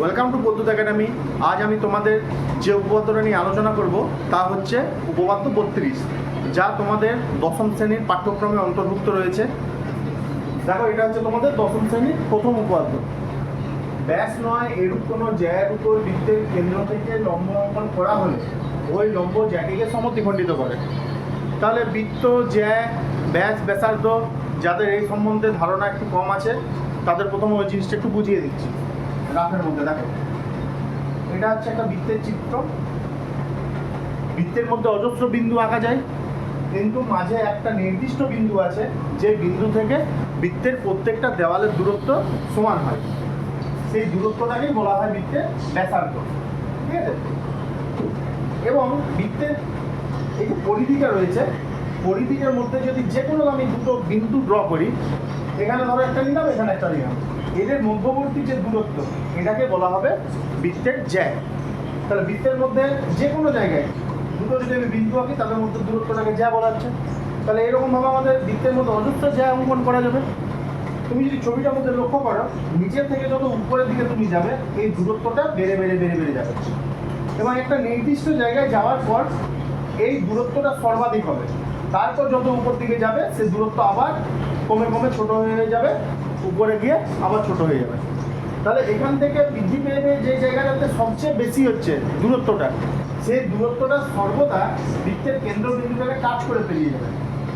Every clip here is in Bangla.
ওয়েলকাম টু পদ্যুত একাডেমি আজ আমি তোমাদের যে উপপাদ্যটা নিয়ে আলোচনা করব, তা হচ্ছে উপপাদ্য বত্রিশ, যা তোমাদের দশম শ্রেণির পাঠ্যক্রমে অন্তর্ভুক্ত রয়েছে। দেখো, এটা হচ্ছে তোমাদের দশম শ্রেণির প্রথম উপপাদ্য। ব্যাস নয়, এরূপ কোনো জ্যায়ের উপর বৃত্তের কেন্দ্র থেকে লম্ব অঙ্কন করা হলে ওই লম্ব জ্যাটিকে সমদ্বিখণ্ডিত করে। তাহলে বৃত্ত জ্যা ব্যাস, ব্যাসার্ধ, যাদের এই সম্বন্ধে ধারণা একটু কম আছে, তাদের প্রথমে ওই জিনিসটা একটু বুঝিয়ে দিচ্ছি। রাফের মধ্যে, দেখো। এটা হচ্ছে একটা বৃত্তের চিত্র। বৃত্তের মধ্যে অজস্র বিন্দু আঁকা যায়, কিন্তু মাঝে একটা নির্দিষ্ট বিন্দু আছে, যে বিন্দু থেকে বৃত্তের প্রত্যেকটা দেওয়ালের দূরত্ব সমান হয়। সেই দূরত্বটাকেই বলা হয় বৃত্তের ব্যাসার্ধ। ঠিক আছে? এবং বৃত্তের এই যে পরিধিটা রয়েছে, পরিধিটার মধ্যে যদি যে কোনো আমি দুটো বিন্দু ড্র করি, এখানে ধরো একটা নিলাম, এখানে একটা নিলাম। এদের মধ্যবর্তী যে দূরত্ব, এটাকে বলা হবে বৃত্তের জ্যাক তাহলে বৃত্তের মধ্যে যে কোনো জায়গায় দুটো যদি আমি বিন্দু আঁকি, তাদের মধ্যে দূরত্বটাকে জ্যা বলা হচ্ছে। তাহলে এরকমভাবে আমাদের বৃত্তের মধ্যে অজস্র জ্যা অঙ্কন করা যাবে। তুমি যদি ছবিটার মধ্যে লক্ষ্য করো, নিচের থেকে যত উপরের দিকে তুমি যাবে, এই দূরত্বটা বেড়ে বেড়ে বেড়ে বেড়ে যাবে। এবং একটা নির্দিষ্ট জায়গায় যাওয়ার পর এই দূরত্বটা সর্বাধিক হবে। তারপর যত উপর দিকে যাবে, সে দূরত্ব আবার কমে কমে ছোট হয়ে যাবে। উপরে গিয়ে আবার ছোট হয়ে যাবে। তাহলে এখান থেকে বৃদ্ধি পেয়ে পেয়ে যে জায়গাটাতে সবচেয়ে বেশি হচ্ছে দূরত্বটা, সেই দূরত্বটা সর্বদা বৃত্তের কেন্দ্রবিন্দুটাকে কাজ করে পেরিয়ে যাবে।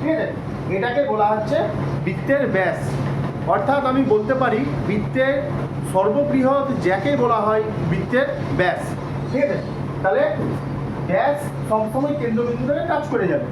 ঠিক আছে? এটাকে বলা হচ্ছে বৃত্তের ব্যাস। অর্থাৎ আমি বলতে পারি বৃত্তের সর্ববৃহৎ যাকে বলা হয় বৃত্তের ব্যাস। ঠিক আছে? তাহলে ব্যাস সবসময় কেন্দ্রবিন্দুটাকে কাজ করে যাবে।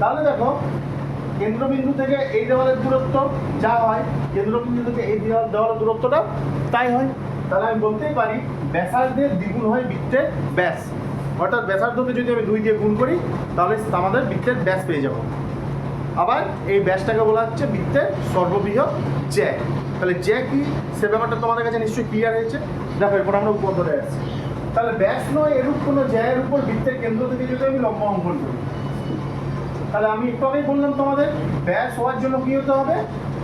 তাহলে দেখো কেন্দ্রবিন্দু থেকে এই দেওয়ালের দূরত্ব যা হয়, কেন্দ্রবিন্দু থেকে এই দেওয়াল দেওয়ালের দূরত্বটা তাই হয়। তাহলে আমি বলতেই পারি, ব্যাসার্ধের দ্বিগুণ হয় বৃত্তের ব্যাস। অর্থাৎ ব্যাসার্ধকে যদি আমি দুই দিয়ে গুণ করি, তাহলে আমাদের বৃত্তের ব্যাস পেয়ে যাব। আবার এই ব্যাসটাকে বলা হচ্ছে বৃত্তের সর্ববৃহৎ জ্যাক। তাহলে জ্যাক কি? সে ব্যাপারটা তোমাদের কাছে নিশ্চয়ই ক্লিয়ার হয়েছে। দেখো, এরপর আমরা উপরে আসছি। তাহলে ব্যাস নয়, এরূপ কোনো জ্যায়ের উপর বৃত্তের কেন্দ্র থেকে যদি আমি লম্ব অঙ্কন করি তাহলে আমি একটু আগেই বললাম তোমাদের, ব্যাস হওয়ার জন্য কী হতে হবে?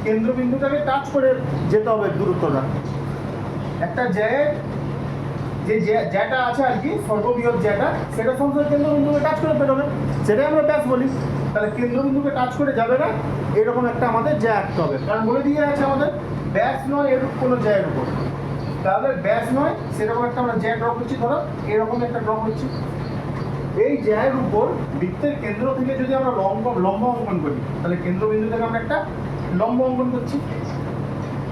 কেন্দ্রবিন্দুটাকে টাচ করে যেতে হবে দূরত্বটা। একটা জ্যায়ের যে জ্যাটা আছে আর কি, সর্ববৃহৎ জ্যাটা, সেটা সমস্ত কেন্দ্রবিন্দুকে টাচ করে পেরোবে। সেটাই আমরা ব্যাস বলি। তাহলে কেন্দ্রবিন্দুকে টাচ করে যাবে না, এরকম একটা আমাদের জ্যা আঁকতে হবে। কারণ বলে দিয়ে আছে আমাদের, ব্যাস নয় এরূপ কোনো জ্যায়ের উপর। তাহলে ব্যাস নয়, সেরকম একটা আমরা জ্যা ড্র করছি, ধরো, এরকম একটা ড্র করছি। এই জ্যায়ের উপর বৃত্তের কেন্দ্র থেকে যদি আমরা লম্ব লম্ব অঙ্কন করি, তাহলে কেন্দ্রবিন্দু থেকে আমরা একটা লম্ব অঙ্কন করছি।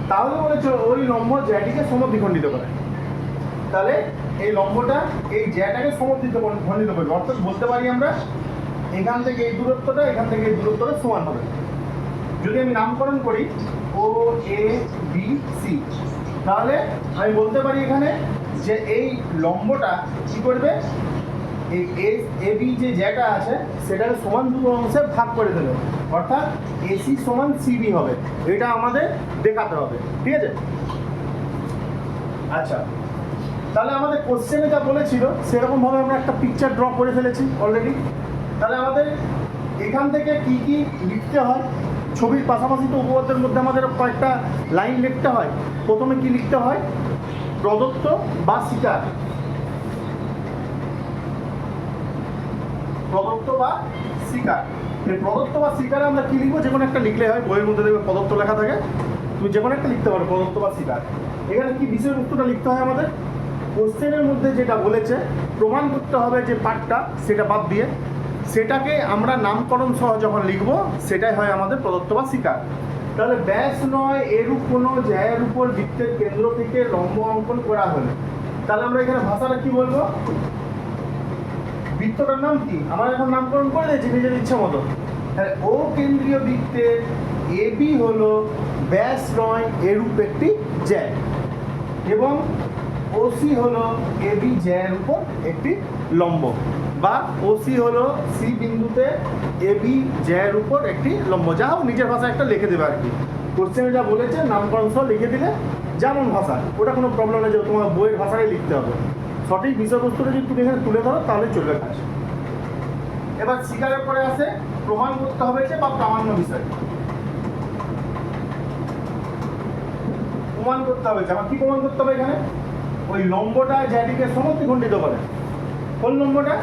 তাহলে বলেছে ওই লম্ব জ্যাটিকে সমদ্বিখণ্ডিত করে। তাহলে এই লম্বটা এই জ্যাটাকে সমদ্বিত খণ্ডিত করবে। অর্থাৎ বলতে পারি আমরা এখান থেকে এই দূরত্বটা এখান থেকে এই দূরত্বটা সমান হবে। যদি আমি নামকরণ করি, ও, এ, বি, সি, তাহলে আমি বলতে পারি এখানে যে এই লম্বটা কি করবে? এই এ, বি, যে জ্যাটা আছে সেটাকে সমান দুটো অংশে ভাগ করে দেবে। অর্থাৎ এসি সমান সিবি হবে। এটা আমাদের দেখাতে হবে। ঠিক আছে? আচ্ছা। তাহলে আমাদের কোশ্চেনে যা বলেছিল, সেরকমভাবে আমরা একটা পিকচার ড্র করে ফেলেছি অলরেডি তাহলে আমাদের এখান থেকে কি কি লিখতে হয়? ছবির পাশাপাশি তো উপপাদ্যের মধ্যে আমাদের কয়েকটা লাইন লিখতে হয়। প্রথমে কি লিখতে হয়? প্রদত্ত বা স্বীকার প্রদত্ত বা শিকার এই প্রদত্ত বা স্বীকারে আমরা কি লিখব? যে কোনো একটা লিখলে হয়, বইয়ের মধ্যে দেখবে প্রদত্ত লেখা থাকে। তুমি যে কোনো একটা লিখতে পারো, প্রদত্ত বা স্বীকার। এখানে কি বিষয়বস্তুটা লিখতে হয় আমাদের? কোশ্চেনের মধ্যে যেটা বলেছে, প্রমাণ করতে হবে যে পাঠটা, সেটা বাদ দিয়ে। সেটাকে আমরা নামকরণ সহ যখন লিখব, সেটাই হয় আমাদের প্রদত্ত বা শিকার তাহলে ব্যাস নয়, এরূপ কোনো জায়ের উপর বৃত্তের কেন্দ্র থেকে লম্ব অঙ্কন করা হলে। তাহলে আমরা এখানে ভাষাটা কি বলব? বৃত্তটার নাম কি? আমার এখন নামকরণ করে দিয়েছি, নিজের ইচ্ছা মতো। তাহলে ও কেন্দ্রীয় বৃত্তের এবি হলো ব্যাস নয় এরূপ একটি জ্যাক এবং ওসি হলো এবি জ্যায়ের উপর একটি লম্ব। বা ওসি হলো সি বিন্দুতে এবি জ্যায়ের উপর একটি লম্ব। যা হোক, নিজের ভাষায় একটা লিখে দেবে আর কি। কোশ্চেনে যা বলেছে, নামকরণ সহ লিখে দিলে যেমন ভাষা। ওটা কোনো প্রবলেম নেই যে তোমার বইয়ের ভাষাটাই লিখতে হবে। সঠিক বিষয়বস্তুটা যদি তুমি এখানে তুলে ধরো, তাহলে চলবে কাজ এবার স্বীকারের পরে আসে প্রমাণ করতে হবে যে বা প্রামাণ্য বিষয়। প্রমাণ করতে হবে আমার কি প্রমাণ করতে হবে এখানে? ওই লম্বটা যেটিকে সমদ্বিখণ্ডিত করে। কোন লম্বটা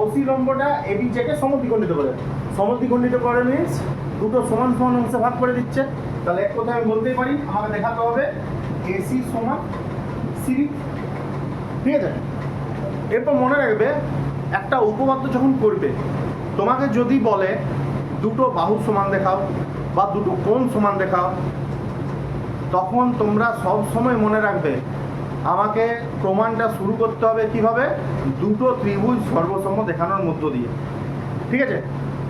ওসি লম্বটা এবি জেকে সমদ্বিখণ্ডিত করে। সমদ্বিখণ্ডিত করে মিন্স দুটো সমান সমান অংশে ভাগ করে দিচ্ছে। তাহলে এক কথায় আমি বলতেই পারি, আমাকে দেখাতে হবে এসি সমান সিবি ঠিক আছে? এরপর মনে রাখবে, একটা উপপাদ্য যখন করবে, তোমাকে যদি বলে, দুটো বাহু সমান দেখাও বা দুটো কোণ সমান দেখাও, তখন তোমরা সব সময় মনে রাখবে, আমাকে প্রমাণটা শুরু করতে হবে কীভাবে? দুটো ত্রিভুজ সর্বসম দেখানোর মধ্য দিয়ে। ঠিক আছে?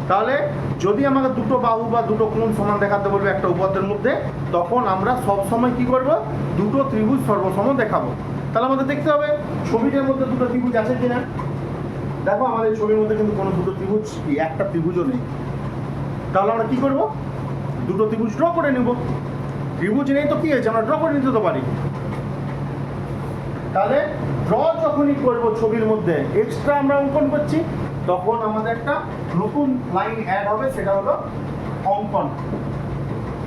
তাহলে যদি আমাকে দুটো বাহু বা দুটো কোণ সমান দেখাতে বলবে একটা উপাদ্যের মধ্যে, তখন আমরা সব সময় কি করব? দুটো ত্রিভুজ সর্বসম দেখাবো। তাহলে আমাদের দেখতে হবে, ছবিটার মধ্যে দুটো ত্রিভুজ আছে কিনা। দেখো, আমাদের ছবির মধ্যে কিন্তু কোনো দুটো ত্রিভুজ কি, একটা ত্রিভুজও নেই। তাহলে আমরা কি করব? দুটো ত্রিভুজ ড্র করে নেব। ত্রিভুজ নেই তো কি হয়েছে আমরা ড্র করে নিতে তো পারি। তাহলে ড্র যখনই করব ছবির মধ্যে এক্সট্রা আমরা অঙ্কন করছি, তখন আমাদের একটা নতুন লাইন অ্যাড হবে, সেটা হলো অঙ্কন।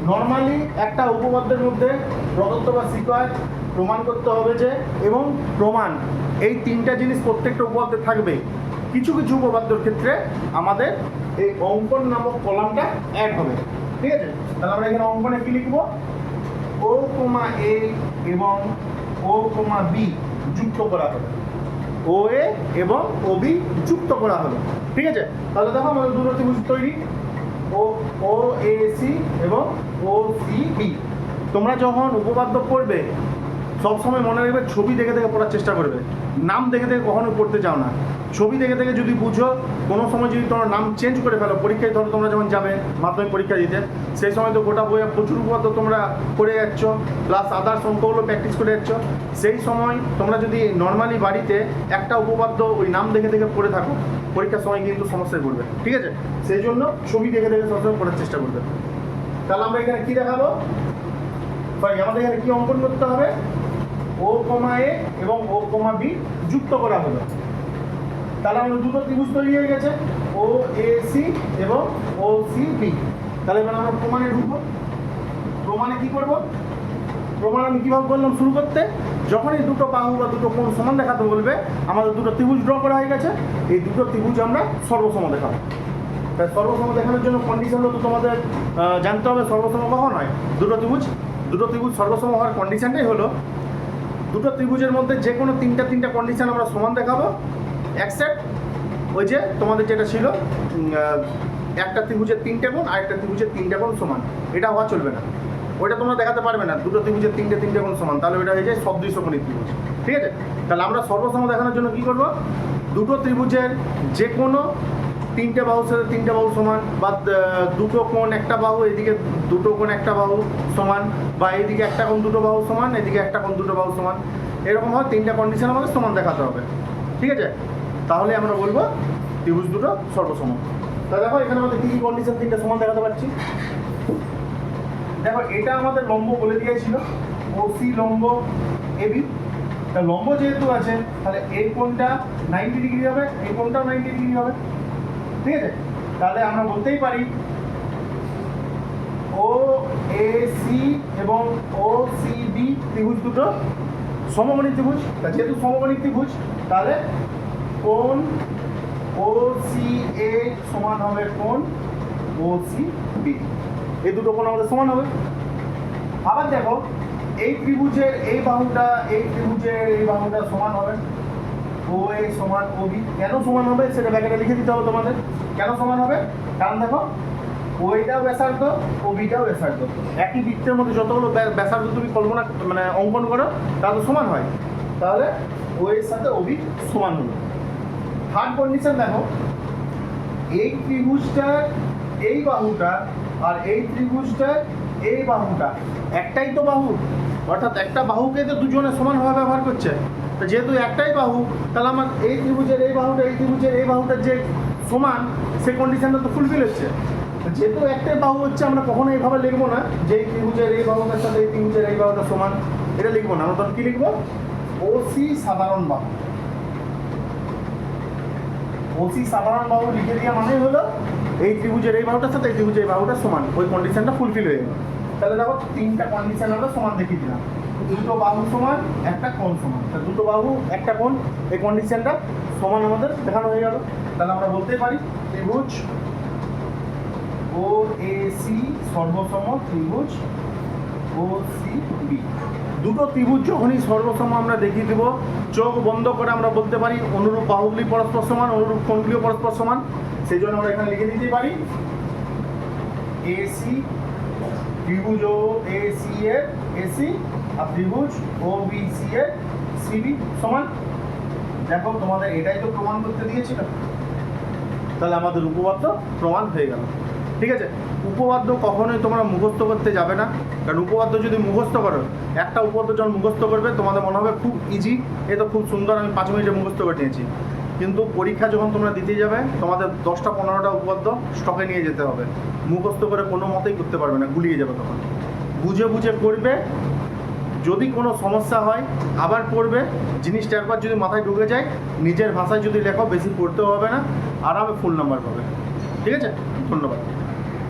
নর্মালি একটা উপপাদ্যের মধ্যে প্রদত্ত বা সিকোয়ার প্রমাণ করতে হবে যে এবং প্রমাণ, এই তিনটা জিনিস প্রত্যেকটা উপপাদ্যে থাকবে। কিছু কিছু উপপাদ্যর ক্ষেত্রে আমাদের এই অঙ্কন নামক কলামটা অ্যাড হবে। ঠিক আছে? তাহলে আমরা এখানে অঙ্কনে কি লিখব? ও কোমা এ এবং ও কোমা বি যুক্ত করা হবে। ও এ এবং ও বি যুক্ত করা হবে। ঠিক আছে? তাহলে দেখো আমাদের দুটো ত্রিভুজ তৈরি। ও ও এ সি এবং ও সি বি তোমরা যখন উপপাদ্য পড়বে সবসময় মনে রাখবে, ছবি দেখে দেখে পড়ার চেষ্টা করবে। নাম দেখে দেখে কখনো পড়তে চাও না। ছবি দেখে দেখে যদি বুঝো, কোনো সময় যদি তোমার নাম চেঞ্জ করে ফেলো, পরীক্ষায় ধরো তোমরা যখন যাবে, মাধ্যমিক পরীক্ষা দিতে, সেই সময় তো গোটা বইয়ে প্রচুর উপর তো তোমরা পড়ে যাচ্ছ প্লাস আদার্স অঙ্কগুলো প্র্যাকটিস করে যাচ্ছ। সেই সময় তোমরা যদি নর্মালি বাড়িতে একটা উপপাদ্য ওই নাম দেখে দেখে পড়ে থাকো, পরীক্ষার সময় কিন্তু সমস্যায় পড়বে। ঠিক আছে? সেই জন্য ছবি দেখে দেখে সবসময় পড়ার চেষ্টা করবে। তাহলে আমরা এখানে কী দেখাবো? আমাদের এখানে কি অঙ্কন করতে হবে? ও কমা এ এবং ও কমা বি যুক্ত করা হলো। তাহলে আমাদের দুটো ত্রিভুজ তৈরি হয়ে গেছে। ও এ সি এবং ও সি বি তাহলে এবার আমরা প্রমাণে ঢুকবো। প্রমাণে কি করব? প্রমাণ আমি কীভাবে বললাম শুরু করতে? যখনই দুটো বাহু বা দুটো কোণ সমান দেখাতে বলবে, আমাদের দুটো ত্রিভুজ ড্র করা হয়ে গেছে। এই দুটো ত্রিভুজ আমরা সর্বসম দেখাবো। তাই সর্বসম দেখানোর জন্য কন্ডিশন তো তোমাদের জানতে হবে সর্বসম কখন হয়। দুটো ত্রিভুজ দুটো ত্রিভুজ সর্বসম হওয়ার কন্ডিশনটাই হলো দুটো ত্রিভুজের মধ্যে যে কোনো তিনটা তিনটা কন্ডিশন আমরা সমান দেখাবো। অ্যাকসেপ্ট ওই যে তোমাদের যেটা ছিল একটা ত্রিভুজের তিনটে কোণ আর একটা ত্রিভুজের তিনটে কোণ সমান। এটা হওয়া চলবে না। ওইটা তোমরা দেখাতে পারবে না, দুটো ত্রিভুজের তিনটে তিনটে কোণ সমান। তাহলে ওইটা হয়ে যায় সদৃশ কোণী ত্রিভুজ। ঠিক আছে? তাহলে আমরা সর্বসম দেখানোর জন্য কি করব? দুটো ত্রিভুজের যে কোনো তিনটে বাহু সাথে তিনটে বাহু সমান, বা দুটো কোণ একটা বাহু, এদিকে দুটো কোণ একটা বাহু সমান, বা এইদিকে একটা কোণ দুটো বাহু সমান, এদিকে একটা কোণ দুটো বাহু সমান। এরকম হয় তিনটা কন্ডিশন আমাদের সমান দেখাতে হবে। ঠিক আছে? তাহলে আমরা বলব ত্রিভুজ দুটো সর্বসম তা দেখো, এখানে আমাদের কী কী কন্ডিশন তিনটে সমান দেখাতে পারছি? দেখো, এটা আমাদের লম্ব বলে দিয়েছিল। ওসি লম্ব এবি তা লম্ব যেহেতু আছে, তাহলে এই কোণটা নাইনটি ডিগ্রি হবে এই কোণটাও নাইনটি ডিগ্রি হবে। ঠিক আছে? তাহলে আমরা বলতেই পারি ও এ সি এবং ও সি বি ত্রিভুজ দুটো সমকোণী ত্রিভুজ। তা যেহেতু সমকোণী ত্রিভুজ, তাহলে কোন ও সি এ সমান হবে কোন ও সি বি এই দুটো কোন আমাদের সমান হবে। আবার দেখো, এই ত্রিভুজের এই বাহুটা, এই ত্রিভুজের এই বাহুটা সমান হবে। ও সমান ও কেন সমান হবে সেটা ব্যাকেটে লিখে দিতে হবে তোমাদের। কেন সমান হবে? কারণ দেখো ওইটাও ব্যাসার্ধ ও বিটাও ব্যাসার্ধ। একই বৃত্তের মধ্যে যতগুলো ব্যা- ব্যাসার্ধ তুমি কল্পনা মানে অঙ্কন করো তা তো সমান হয়। তাহলে ও সাথে ও বি সমান হলো। থার্ড কন্ডিশন দেখো, এই ত্রিভুজটার এই বাহুটা, আর এই ত্রিভুজটার এই বাহুটা, একটাই তো বাহু। অর্থাৎ একটা বাহুকে তো দুজনে সমানভাবে ব্যবহার করছে যেহেতু একটাই বাহু, তাহলে আমার এই ত্রিভুজের এই বাহুটা, এই ত্রিভুজের এই বাহুটার যে সমান, সেই কন্ডিশনটা তো ফুলফিল হচ্ছে। যেহেতু একটাই বাহু হচ্ছে, আমরা কখনো এইভাবে লিখব না যে এই ত্রিভুজের এই বাহুটার সাথে এই ত্রিভুজের এই বাহুটা সমান। এটা লিখব না। আমরা তখন কী লিখব? ওসি সাধারণ বাহু। ওসি সাধারণ বাহু লিখে দেওয়া মানে হলো এই ত্রিভুজের এই বাহুটার সাথে এই ত্রিভুজের এই বাহুটা সমান। ওই কন্ডিশনটা ফুলফিল হয়ে গেল। তাহলে দেখো তিনটা কন্ডিশন আমরা সমান দেখিয়ে দিলাম। দুটো বাহু সমান, একটা কোণ সমান। তা দুটো বাহু, একটা কোণ, এই কন্ডিশনটা সমান আমাদের দেখানো হয়ে গেল। তাহলে আমরা বলতে পারি ত্রিভুজ ও এ সি সর্বসম ত্রিভুজ ও সি বি। দুটো ত্রিভুজ যখনই সর্বসম আমরা দেখিয়ে দেবো, চোখ বন্ধ করে আমরা বলতে পারি অনুরূপ বাহুগুলি পরস্পর সমান, অনুরূপ কোণগুলিও পরস্পর সমান। সেই জন্য আমরা এখানে লিখে দিতে পারি এসি ত্রিভুজ ও এসি এর এসি আর ত্রিভুজ ও বি সি এর সিবি সমান। দেখো, তোমাদের এটাই তো প্রমাণ করতে দিয়েছিল। তাহলে আমাদের উপপাদ্য প্রমাণ হয়ে গেল। ঠিক আছে? উপপাদ্য কখনোই তোমরা মুখস্থ করতে যাবে না। কারণ উপপাদ্য যদি মুখস্থ করো, একটা উপপাদ্য যখন মুখস্থ করবে, তোমাদের মনে হবে খুব ইজি এ তো খুব সুন্দর, আমি পাঁচ মিনিটে মুখস্থ করে নিয়েছি। কিন্তু পরীক্ষা যখন তোমরা দিতে যাবে, তোমাদের দশটা পনেরোটা উপপাদ্য স্টকে নিয়ে যেতে হবে। মুখস্থ করে কোনো মতেই করতে পারবে না, গুলিয়ে যাবে তখন। বুঝে বুঝে করবে, যদি কোনো সমস্যা হয়, আবার পড়বে। জিনিসটা একবার যদি মাথায় ঢুকে যায়, নিজের ভাষায় যদি লেখো, বেশি পড়তেও হবে না, আরামে ফুল নাম্বার পাবে। ঠিক আছে? ধন্যবাদ।